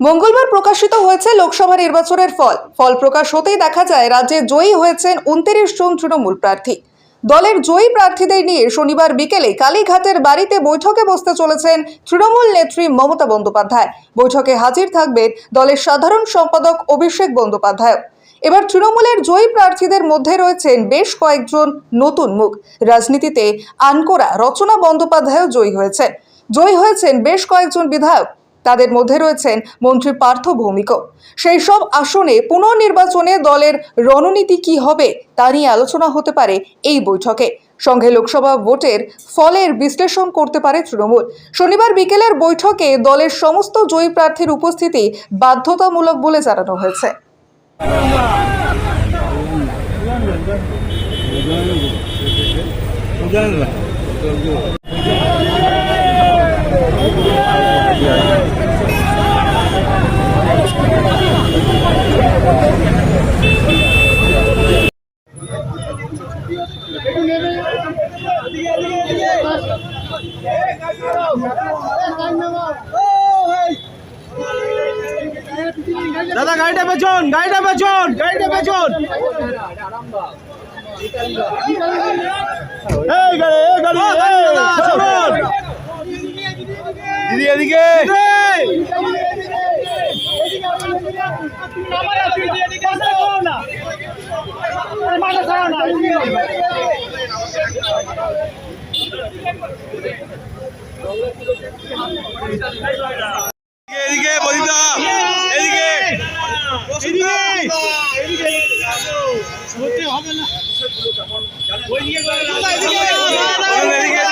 মঙ্গলবার প্রকাশিত হয়েছে লোকসভা নির্বাচনের ফল। ফল প্রকাশ হতেই দেখা যায়, রাজ্যে জয়ী হয়েছেন উনত্রিশ জন তৃণমূল প্রার্থী। দলের জয়ী প্রার্থীদের নিয়ে শনিবার বিকেলে কালীঘাটের বাড়িতে বৈঠকে বসতে চলেছেন তৃণমূল নেত্রী মমতা বন্দ্যোপাধ্যায়। বৈঠকে হাজির থাকবেন দলের সাধারণ সম্পাদক অভিষেক বন্দ্যোপাধ্যায় এবার তৃণমূলের জয়ী প্রার্থীদের মধ্যে রয়েছেন বেশ কয়েকজন নতুন মুখ। রাজনীতিতে আনকোরা রচনা বন্দ্যোপাধ্যায়ও জয়ী হয়েছেন। জয়ী হয়েছেন বেশ কয়েকজন বিধায়ক। তাদের মধ্যে রয়েছেন মন্ত্রী পার্থ ভৌমিক সেই সব আসনে পুনর্নির্বাচনে দলের রণনীতি কি হবে, তা নিয়ে আলোচনা হতে পারে এই বৈঠকে। সঙ্গে লোকসভা ভোটের ফলের বিশ্লেষণ করতে পারে তৃণমূল। শনিবার বিকেলের বৈঠকে দলের সমস্ত জয়ী প্রার্থীর উপস্থিতি বাধ্যতামূলক বলে জানানো হয়েছে। দাদা গাড়িটা পেছন গাড়িটা পেছন গাড়িটা পেছন এই গাড়ি এই গাড়ি দিদি এদিকে। এদিকে বদিদা এদিকে। এদিকে এদিকে।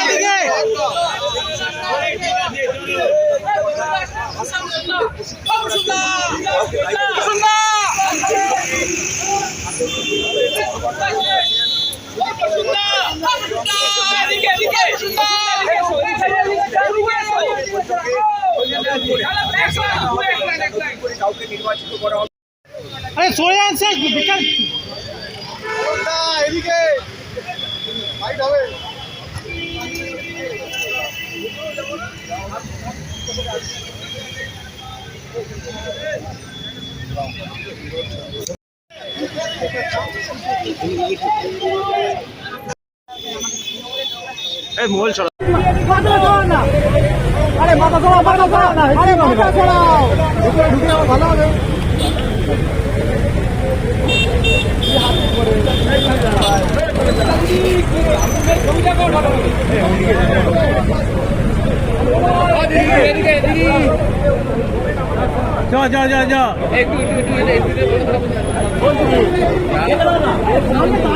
এদিকে। আরে চলে আছে বেকার এদিকে ফাইট হবে এই মোবাইল ছড়া আরে মাথা ছড়াও মাথা না আরে মাথা ছড়াও ঢুকে ঢুকে আমার ভালো হবে যা যা যা যা